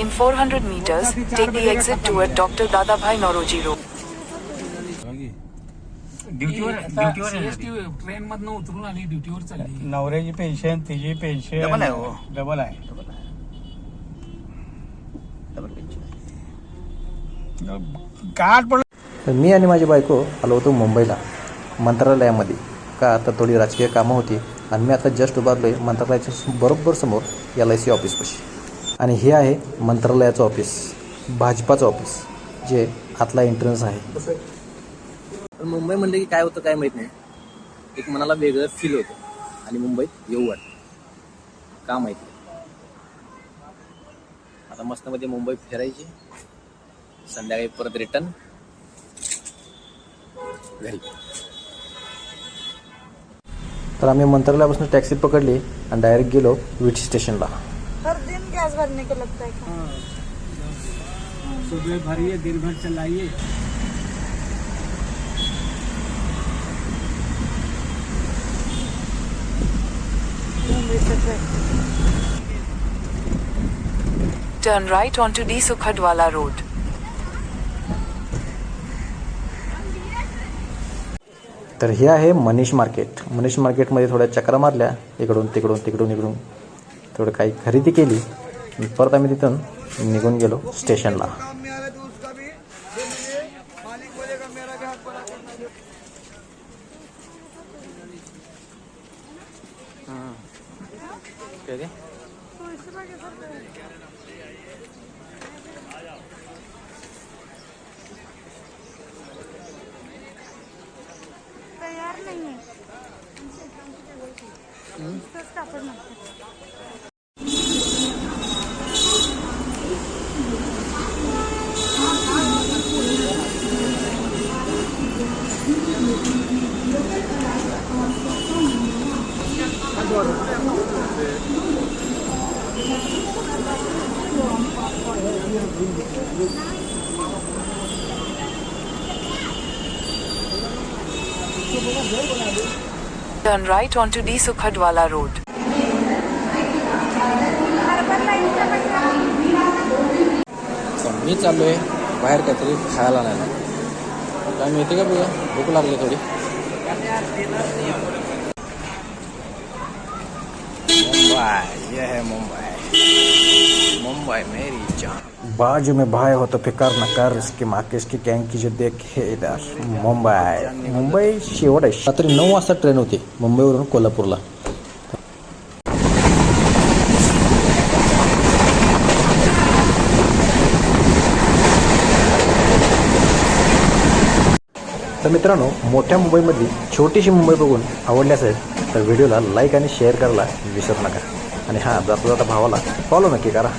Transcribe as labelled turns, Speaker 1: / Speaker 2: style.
Speaker 1: In 400 meters, take the exit toward Dr. Dadabhai Nauroji Road.
Speaker 2: ड्युटीवर ड्युटीवर आहे ना ती.
Speaker 3: ट्रेन मधनं उतरून आली ड्युटीवर चालली
Speaker 4: नवऱ्याची पेन्शन तिची पेन्शन
Speaker 2: डबल आहे हो.
Speaker 4: डबल आहे
Speaker 2: डबल पेन्शन.
Speaker 4: काट पडलं
Speaker 5: तर मी आणि माझी बायको आलो होतो मुंबईला मंत्रालयामध्ये का आता थोडी राजकीय कामं होती आणि मी आता जस्ट उभारलो आहे मंत्रालयाच्या बरोबर समोर एल आय सी ऑफिसपाशी आणि हे आहे मंत्रालयाचं ऑफिस भाजपाचं ऑफिस जे आतला एंट्रन्स आहे.
Speaker 6: पण मुंबई म्हणलं की काय होतं काय माहीत नाही. एक मनाला वेगळं फील होतं. आणि मुंबईत येऊ वाटतं का माहीत नाही. आता मस्त मध्ये मुंबई फिरायची. संध्याकाळी परत रिटर्न घरी.
Speaker 5: तर आम्ही मंत्रालयापासून टॅक्सी पकडली आणि डायरेक्ट गेलो विटी स्टेशनला
Speaker 7: गैस भरने को लगता है क्या?
Speaker 4: सुबह भरिए दिन भर चलाइए
Speaker 1: Turn right onto D. Sukhadwala Road.
Speaker 5: तर हे आहे मनीष मार्केट मनीष मार्केटमध्ये थोड्या चक्रा मारल्या इकडून तिकडून तिकडून इकडून थोडं काही खरेदी केली परत आम्ही तिथून निघून गेलो स्टेशनला.
Speaker 6: ते?
Speaker 7: तैयार नहीं
Speaker 1: Turn right onto D. Sukhadwala Road.
Speaker 6: मी चाललोय बाहेर काहीतरी खायला नाही काय मिळते का बघा भूक लागली थोडी. मुंबई. ये है मुंबई. मुंबई मेरी जान।
Speaker 5: बाजू में भाई हो तो फिकर न कर इसकी माँ की इसकी गैंग की जो देखे इधर मुंबई। मुंबई शेवट आहे रात्री नऊ वाजता ट्रेन होती मुंबईवरून कोल्हापूरला। तर मित्रांनो मोठ्या मुंबईमधली छोटीशी मुंबई बघून आवडली असेल तर व्हिडिओला लाईक आणि शेअर करायला विसरू नका. आणि हाँ जाता जाता भावाला फॉलो नक्की करा?